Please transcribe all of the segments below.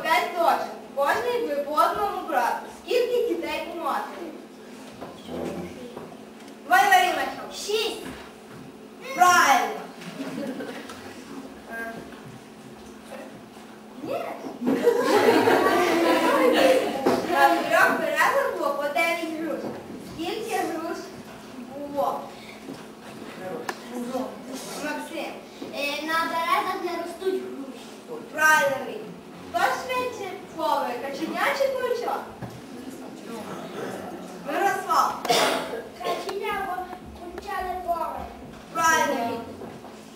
п'ять дочок, кожний би по одному брату. Скільки дітей у матері? Вайваріна, шість. Правильно. Е, ні. На трьох березах було по дев'ять. Скільки груш було? Максим. Е, на березах не ростуть груші. Правильно. Краченя чи Виросла. Мирослав. Краченя, бо курча не повинен. Правильно.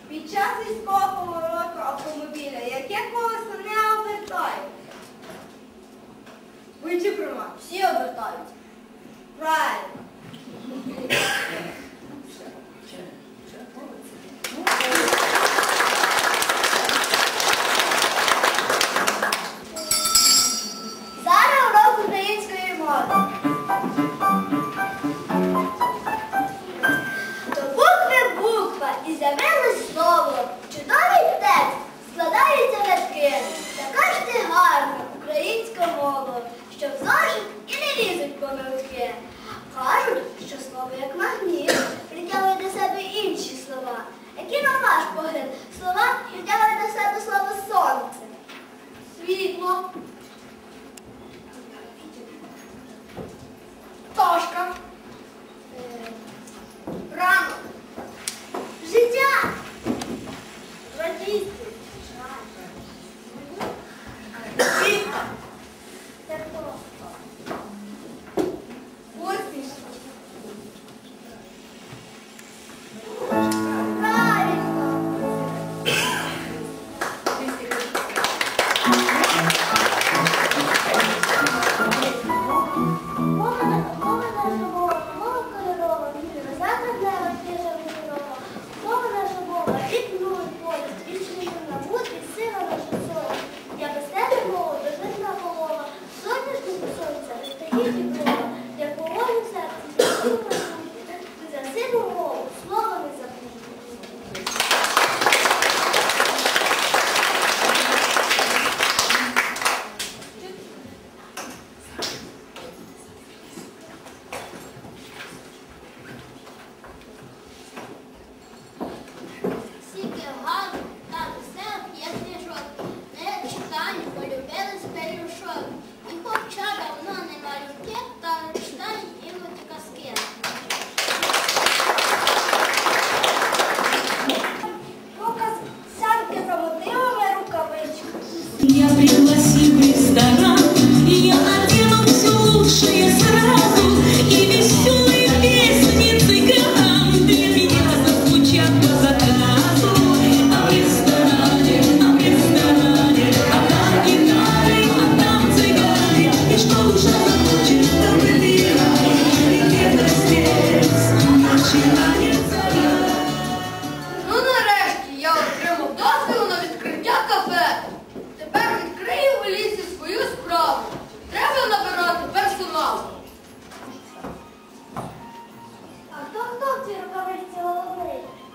Під час військового повороту автомобіля, яке колесо не обертає. Вичі, чи? Всі обертають. Правильно.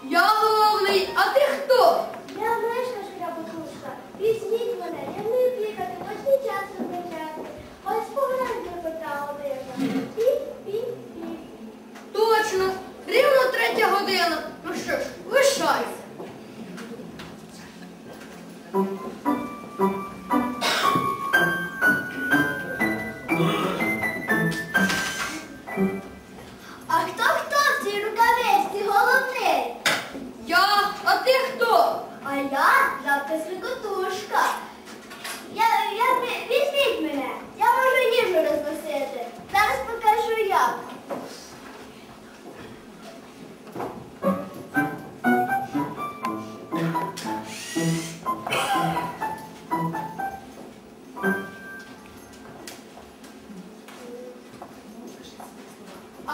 Я головний, а ти хто? Я мешка шкрябутушка. Візьміть мене, я вмію пікати, хоч не час визначати. Ось погляньте пита година. Піп-піп-піп. Точно, рівно третя година. Ну що ж, лишайся. Thank.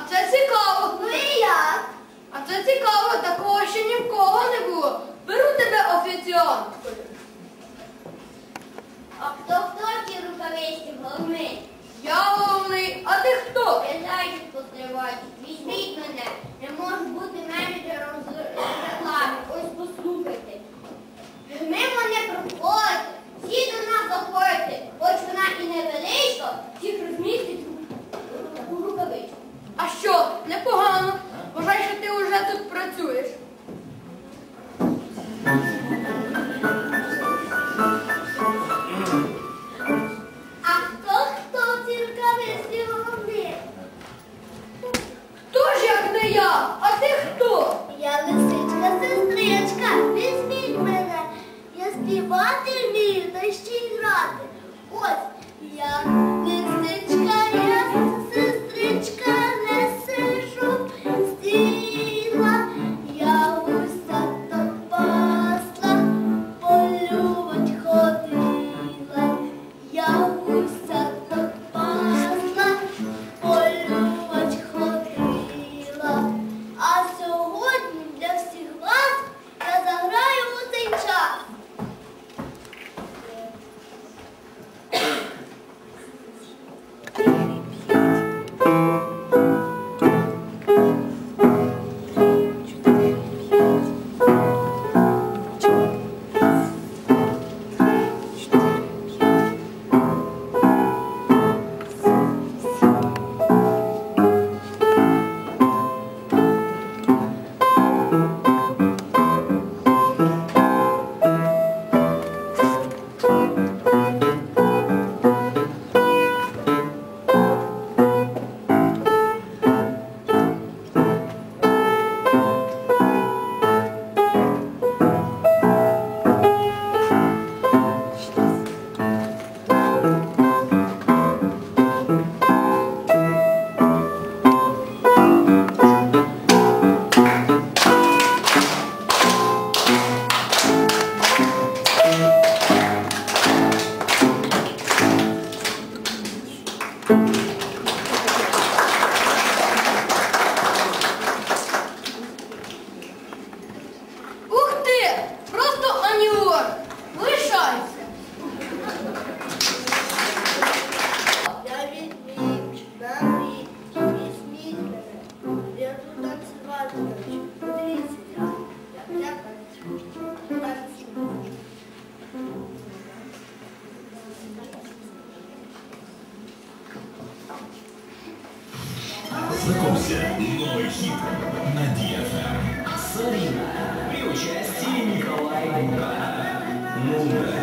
Ça, movement.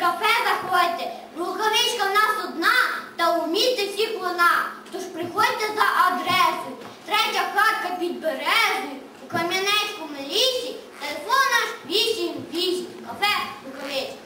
кафе заходьте, рукавичка в нас одна та у місті всіх вона. Тож приходьте за адресою, третя хатка під березою, у Кам'янецькому лісі, телефон наш 8-8, кафе рукавичка.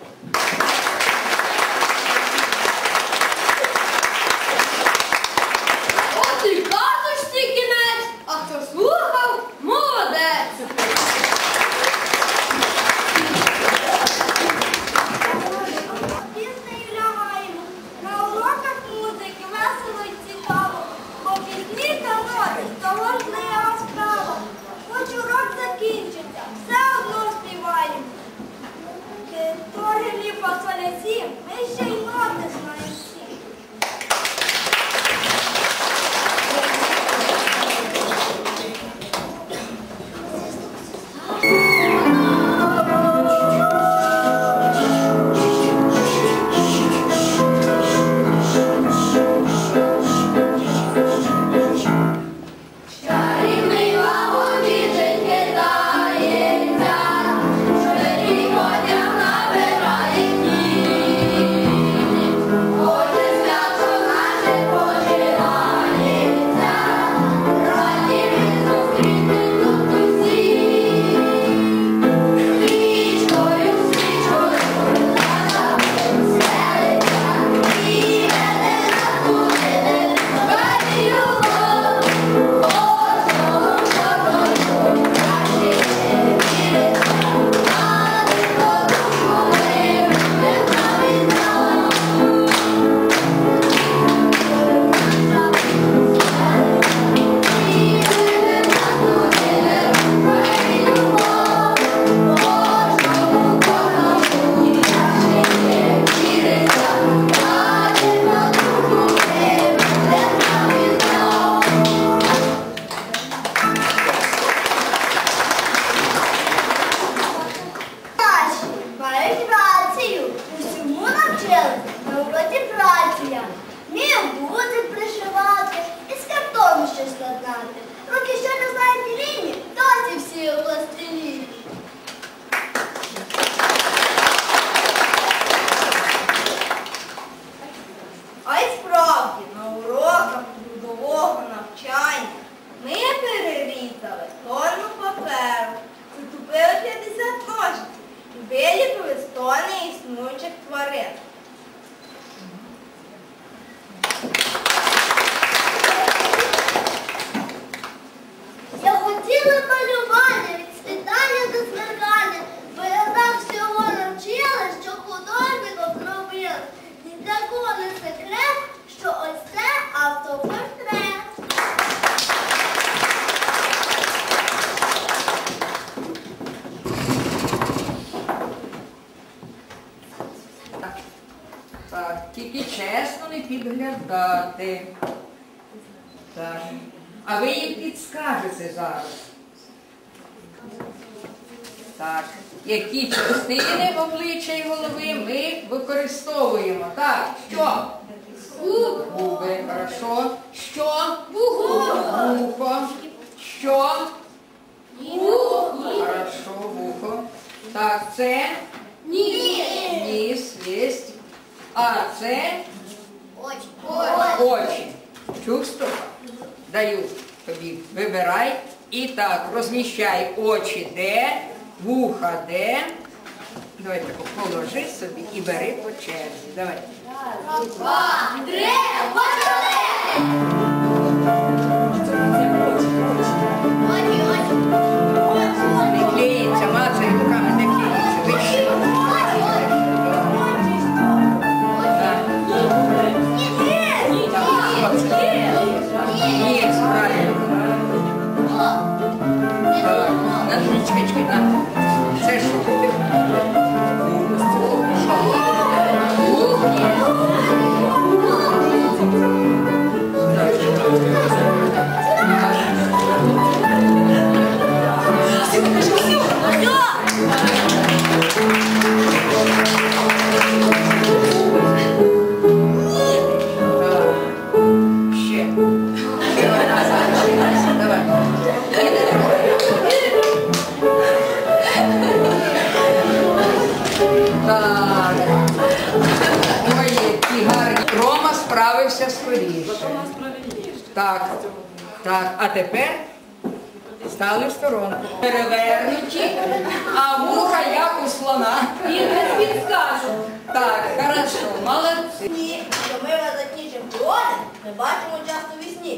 підглядати. Так. А ви їм підскажете зараз. Так. Які частини обличчя і голови ми використовуємо. Так, що? Губи, хорошо. Що? Вухо. Що? Вухо. Хорошо, вухо. Так, це? Ніс. Ніс, є. А це? Очі. Чувство? Даю тобі. Вибирай. І так, розміщай очі де, вуха де. Давай так положи собі і бери по черзі. Давай. Не Так. Так, а тепер стали в сторонку. Перевернуті, а вуха як у слона. І не підскажу. Так, хорошо, молодці. Ні, що ми вас закінчимо. Ми бачимо часто вісні.